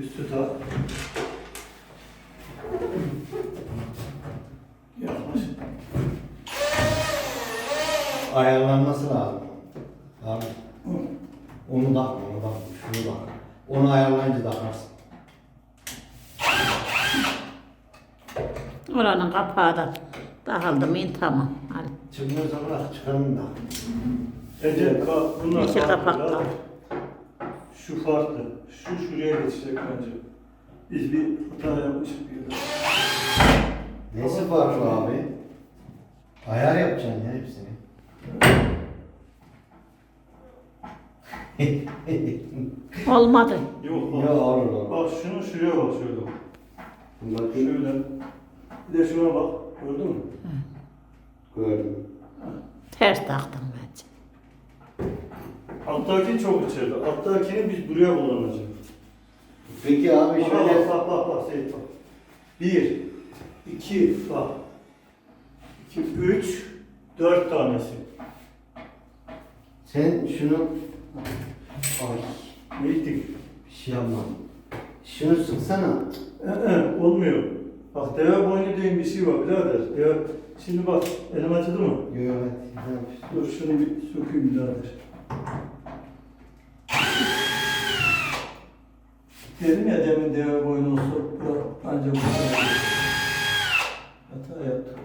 Üstü tak. Yaklaş. Ayarlanması lazım. Abi. Onu takma, onu takma. Şunu tak. Onu ayarlayınca takarsın. Oranın kapağı da dağıldı mı tamam. Hadi. Çıkmıyorsa bırak, çıkarın da. Ece bunlar İki kapak ya. Şu farklı. Şu şuraya geçecek bence. Biz bir hata yapmışız bir yerde. Nesi farklı abi? Ayar yapacaksın ya hepsini. Olmadı. Yok ya bak. olur olur. Bak şunu şuraya bak şöyle. Bakayım. Şöyle. Bir de şuna bak. Gördün mü? Gördüm. Ters taktım bence. Alttaki çok içeride. Alttakini biz buraya kullanacağız. Peki abi Bak şöyle... bak bak bak bak Seyit bak. Bir, iki, bak. İki, üç, dört tanesi. Sen şunu... Ay Ne ettik? bir şey yapma. Şunu sıksana. Ee, olmuyor. Bak deve boynu diye bir şey var birader. Deve... Şimdi bak elim acıdı mı? Yok evet. Ne yapıyorsun? Dur şunu bir sökeyim birader. Dedim ya demin deve boynu bırak ancak bu. Hata yaptık.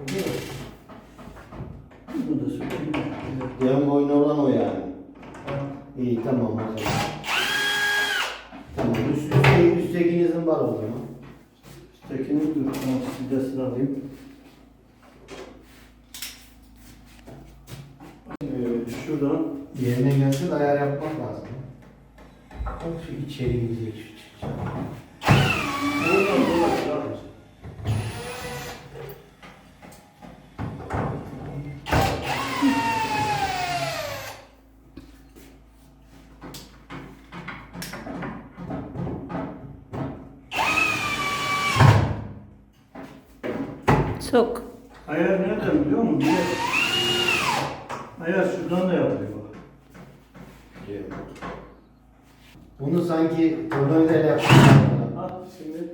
Bunu da sökeyim. Yan boynu olan o yani. İyi tamam o zaman. Tamam üst, üstte, üsttekinizin var o zaman. Tekini dur. Tamam silgesini alayım. Ee, şuradan Yerine gelsin ayar yapmak lazım. Bak şu içeri gidecek şu çıkacak. Oradan dolaşır abi. Sok. Ayar nereden biliyor musun? De Ayar şuradan da yapıyor bak. Bunu sanki tornavidayla yapmak Ha şimdi.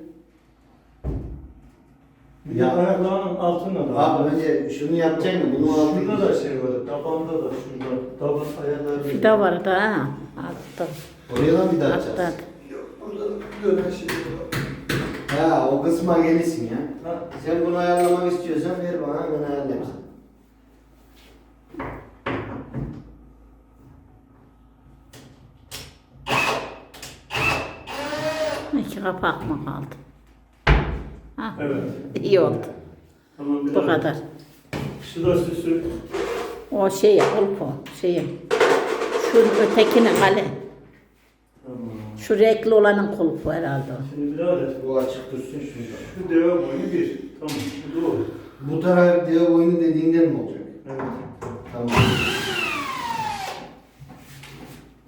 Bir de Ya. ayaklarının altında da. Abi önce şunu yapacaksın bunu altı Şurada da şey var. Tabanda da şurada. Taban ayarları. Bir de var da ha. Attım. Oraya da bir daha Attım. açacağız. Yok burada da dönen şey var. Ya o kısma gelirsin ya. Ha. Sen bunu ayarlamak istiyorsan ver bana ben ayarlayayım sana. İki kapak mı kaldı? Ha. Evet. İyi oldu. Tamam Bu kadar. Şu da süsü. O şey kulpu şeyi. Şu ötekinin kale. Tamam. Şu renkli olanın kulpu herhalde. o. Şimdi birader. Bu açık dursun şurada. Şu deve boyu bir. Tamam. Bu doğru. Bu taraf diye oyunu dediğinden mi olacak? Evet. Tamam.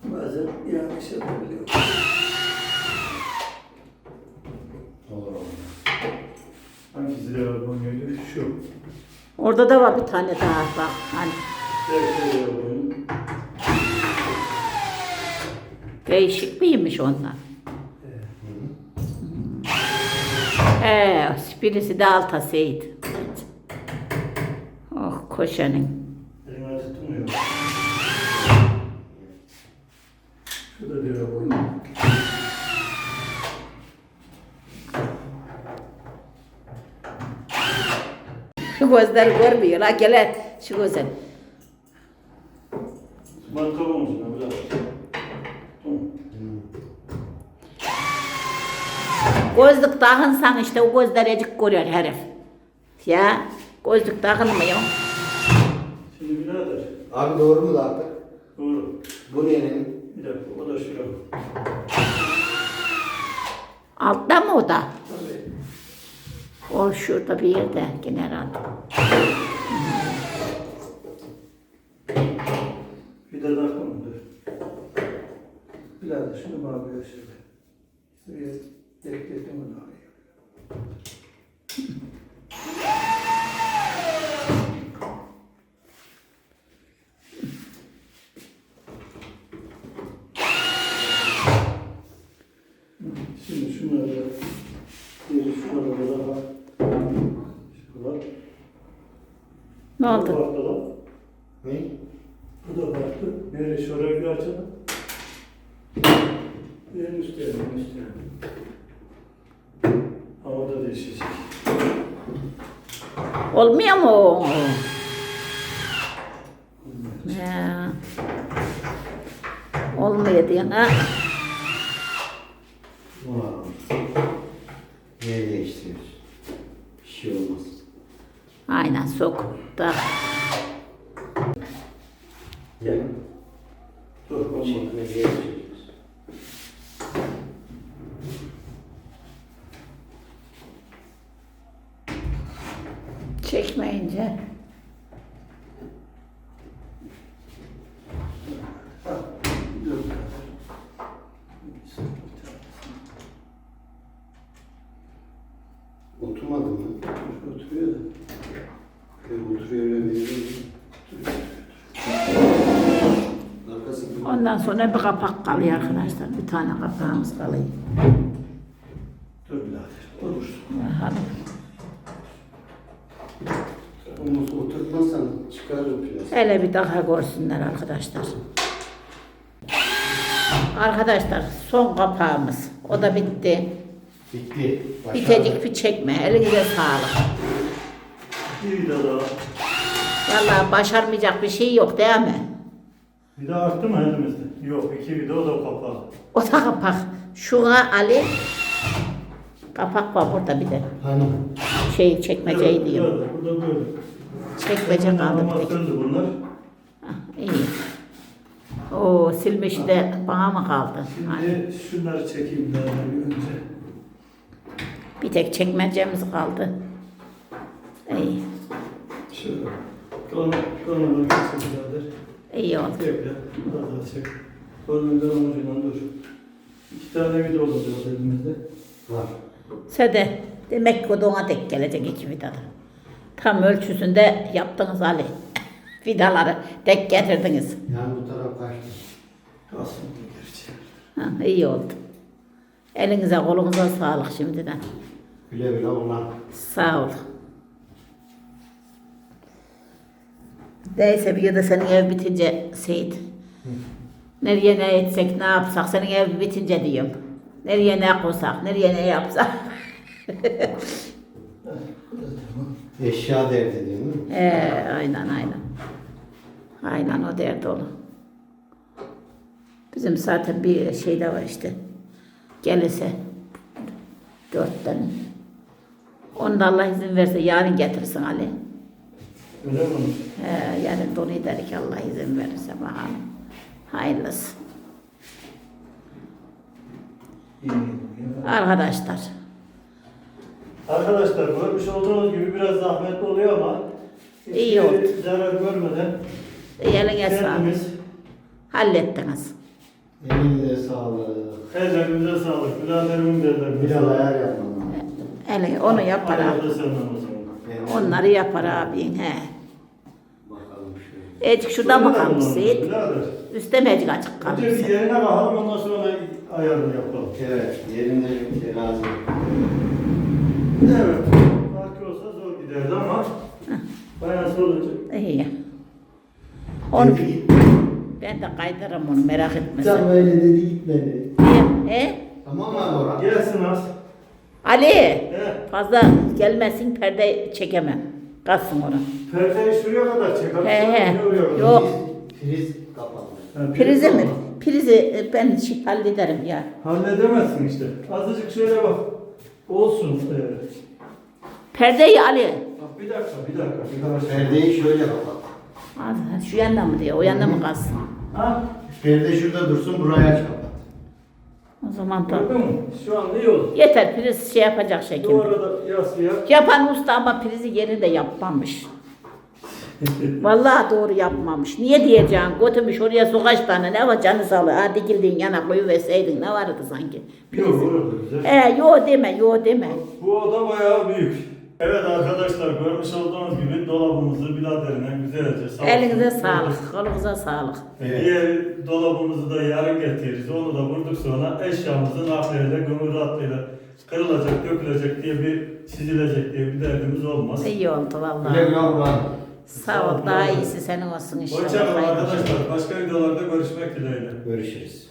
Bazen yanlış yapabiliyor. Olur olur. Hangisi deve boyuydu? Şu. Orada da var bir tane daha bak. Hani değişik miymiş onlar? Ee, birisi de altasıydı. Oh koşanın. Elini acıtmıyor. Şu da deve boyu. Şu gözleri görmüyor. Ha gel şu gözler. Ne birader. Tamam. Gözlük takınsan işte o gözlerecik görüyor herif. Ya gözlük takılmıyor. Şimdi birader. Abi doğru mu da artık? Doğru. Bu nerenin? Bir dakika o da şuraya. Altta mı o da? O şurada bir yerde herhalde. Bir de dakika mı? Dur. Birader şunu bana böyle söyle. Şuraya Ne Bu oldu? farklı lan. Ne? Bu da farklı. Nereye şuraya bir açalım. En üstte, en üstte. Havada değişecek. Olmuyor mu? Ya. Olmuyor diyorsun ha. Ulan. Yer değiştiriyoruz. Bir şey olmaz. Aynen sok. Da. Gel. Dur. Çekmeyince. Oturmadı mı? Oturuyor da. Ondan sonra bir kapak kalıyor arkadaşlar. Bir tane kapağımız kalıyor. Dur birader. Bakalım. Omuz oturtmazsan çıkarır biraz. Hele bir daha görsünler arkadaşlar. Arkadaşlar son kapağımız. O da bitti. Bitti. Başardık. Bitecek bir çekme. Elinize sağlık. Bir daha. Vallahi başarmayacak bir şey yok değil mi? Bir daha arttı mı elimizde? Yok. iki video da kapalı. O da kapak. Şuna Ali. Kapak var burada bir de. Hani? Şey çekmeceyi Evet, diyorum. Burada, burada böyle. Çekmece kaldı bir tek. Bunlar. Hah, İyi. O silmişi de bana mı kaldı? Hani Şimdi şunları çekeyim daha bir önce. bir tek çekmecemiz kaldı. İyi. Şöyle. Birader. İyi oldu. Bekle. Daha çek. Kolundan amucundan dur. İki tane video olacak elimizde. Var. Sede demek ki o da ona tek gelecek iki vidada. Tam ölçüsünde yaptınız Ali. Vidaları tek getirdiniz. Yani bu taraf kaçtı. Aslında gerçi. Ha, iyi oldu. Elinize kolunuza sağlık şimdiden. Güle güle olan. Sağ ol. Neyse bir de senin ev bitince Seyit. Nereye ne etsek ne yapsak senin ev bitince diyorum. Nereye ne koysak, nereye ne yapsak. Eşya derdi değil mi? Ee, aynen aynen. Aynen o derdi onu. Bizim zaten bir şey de var işte. Gelirse dört tane. Onu da Allah izin verse yarın getirsin Ali. Öyle mi? He, yarın da onu eder ki Allah izin verirse bakalım. Hayırlısı. İyi. Arkadaşlar. Arkadaşlar görmüş olduğunuz gibi biraz zahmetli oluyor ama İyi oldu. zarar görmeden Eline sağlık. kendimiz Hallettiniz. Elinize sağlık. ellerimize sağlık. Biraderimin de ellerine Biraz sağlık. ayar yapmam lazım. Eli onu yapar abi. senden o zaman. Ben- Onları yapar abin he. Bakalım. Ecik şurada mı kalmış Seyit? Birader. Üstte mecik açık Önce kalmış. bir yerine bakalım ondan sonra ayarını yapalım. Evet, yerinde terazi. Evet. Farkı olsa zor giderdi ama bayağı olunca. İyi. Onu ben de kaydırırım onu merak etme Sen sen. böyle dedi gitmedi. He? He? Tamam mı abi Orhan? Gelsin az. Ali He. fazla gelmesin perde çekemem. Kalsın onu. Perdeyi şuraya kadar çek. He, he. Yok. Priz, priz kapalı. Ha, Prizi mi? tamam. Prizi e, ben şey hallederim ya. Halledemezsin işte. Azıcık şöyle bak. Olsun. Evet. Perdeyi Ali. Bak bir dakika, bir dakika. Bir dakika. Perdeyi şöyle kapat. Şu yandan mı diye, o yandan mı kalsın? Ha? Perde şurada dursun, burayı aç kapat. O zaman da Gördün mü? Şu an iyi oldu. yeter priz şey yapacak şekilde. Duvara da yaslıya. Yapan usta ama prizi yerinde yapmamış. Vallahi doğru yapmamış. Niye diyeceğim? Götürmüş oraya su kaç tane ne var canı sağlığı. Ha dikildiğin yana koyuverseydin ne vardı sanki? Yok orada güzel. He yo deme yo deme. Bu oda bayağı büyük. Evet arkadaşlar görmüş olduğunuz gibi dolabımızı biraderine güzelce sağ Elinize olsun, sağlık, kolunuza sağlık. Evet. Diğer dolabımızı da yarın getiririz. Onu da vurduk sonra eşyamızı nakliyle, gönül rahatlığıyla kırılacak, dökülecek diye bir çizilecek diye bir derdimiz olmaz. İyi oldu vallahi. güle Allah'ım. Sağ ol, daha iyisi senin olsun inşallah. Hoşçakalın Hayırlı arkadaşlar. Başka videolarda görüşmek dileğiyle. Görüşürüz.